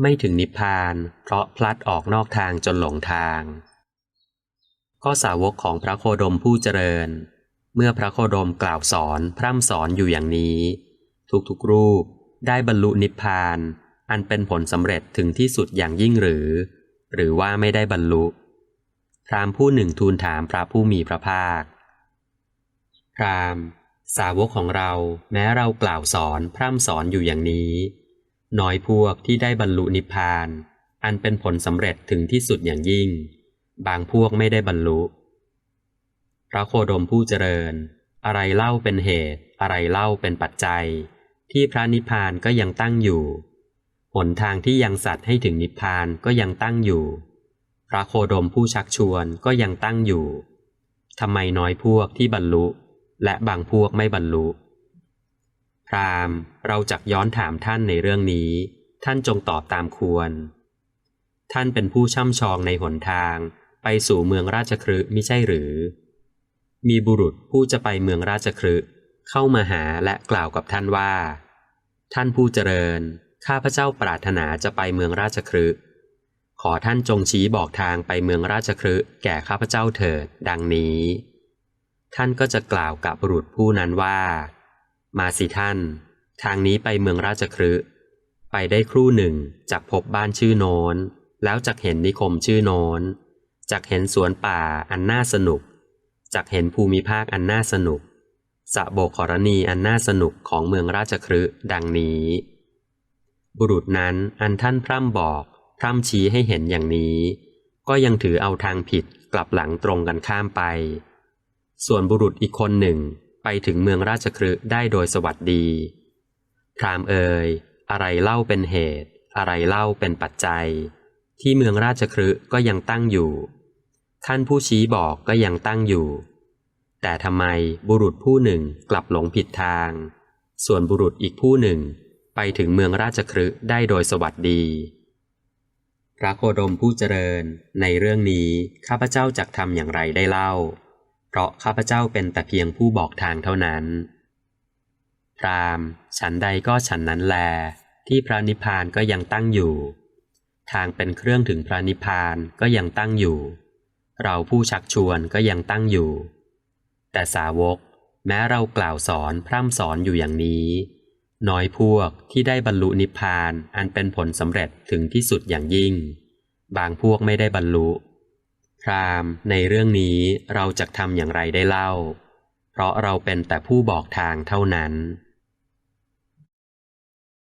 ไม่ถึงนิพพาน เพราะพลัดออกนอกทางจนหลงทางก็สาวกของพระโคดมผู้เจริญ เมื่อพระโคดมกล่าวสอนพร่ำสอนอยู่อย่างนี้ ทุกๆรูปได้บรรลุนิพพาน อันเป็นผลสำเร็จถึงที่สุดอย่างยิ่งหรือ หรือว่าไม่ได้บรรลุพรามผู้หนึ่งทูลถามพระผู้มีพระภาค พรามสาวกของเราแม้เรากล่าวสอนพร่ำสอนอยู่อย่างนี้ น้อยพวกที่ได้บรรลุนิพพาน อันเป็นผลสำเร็จถึงที่สุดอย่างยิ่ง บางพวกไม่ได้บรรลุ พระโคดมผู้เจริญ อะไรเล่าเป็นเหตุ อะไรเล่าเป็นปัจจัย ที่พระนิพพานก็ยังตั้งอยู่หนทางที่ยังสัตว์ให้ถึงนิพพานก็ยังตั้งอยู่ พระโคดมผู้ชักชวนก็ยังตั้งอยู่ทำไมน้อยพวกที่บรรลุ และบางพวกไม่บรรลุ พราหมณ์เราจักย้อนถามท่านในเรื่องนี้ ท่านจงตอบตามควร ท่านเป็นผู้ช่ำชองในหนทาง ไปสู่เมืองราชครึมิใช่หรือ มีบุรุษผู้จะไปเมืองราชครึเข้ามาหาและกล่าวกับท่านว่า ท่านผู้เจริญ ข้าพเจ้าปรารถนาจะไปเมืองราชครึขอท่านจงชี้บอกทางไปเมืองราชครึแก่ข้าพเจ้าเถิดดังนี้ ท่านก็จะกล่าวกับบุรุษผู้นั้นว่า มาสิท่าน ทางนี้ไปเมืองราชครึไปได้ครู่หนึ่งจักพบบ้านชื่อโน้นแล้วจักเห็นนิคมชื่อโน้นจักเห็นสวนป่าอันน่าสนุก จักเห็นภูมิภาคอันน่าสนุกสะโบกขรณีอันน่าสนุกของเมืองราชครึดังนี้ บุรุษนั้นอันท่านพร่ำบอก พร่ำชี้ให้เห็นอย่างนี้ ก็ยังถือเอาทางผิดกลับหลังตรงกันข้ามไป ส่วนบุรุษอีกคนหนึ่ง ไปถึงเมืองราชครึได้โดยสวัสดี พรามเอ่ยอะไรเล่าเป็นเหตุ อะไรเล่าเป็นปัจจัย ที่เมืองราชครึก็ยังตั้งอยู่ ท่านผู้ชี้บอกก็ยังตั้งอยู่ แต่ทำไมบุรุษผู้หนึ่งกลับหลงผิดทาง ส่วนบุรุษอีกผู้หนึ่งไปถึงเมืองราชครึได้โดยสวัสดี พระโคดมผู้เจริญในเรื่องนี้ข้าพเจ้าจักทำอย่างไรได้เล่า เพราะข้าพเจ้าเป็นแต่เพียงผู้บอกทางเท่านั้น พรามฉันใดก็ฉันนั้นแล ที่พระนิพพานก็ยังตั้งอยู่ ทางเป็นเครื่องถึงพระนิพพานก็ยังตั้งอยู่ เราผู้ชักชวนก็ยังตั้งอยู่ แต่สาวก แม้เรากล่าวสอนพร่ำสอนอยู่อย่างนี้ น้อยพวกที่ได้บรรลุนิพพานอันเป็นผลสำเร็จถึงที่สุดอย่างยิ่ง บางพวกไม่ได้บรรลุ พรามในเรื่องนี้เราจะทำอย่างไรได้เล่า เพราะเราเป็นแต่ผู้บอกทางเท่านั้น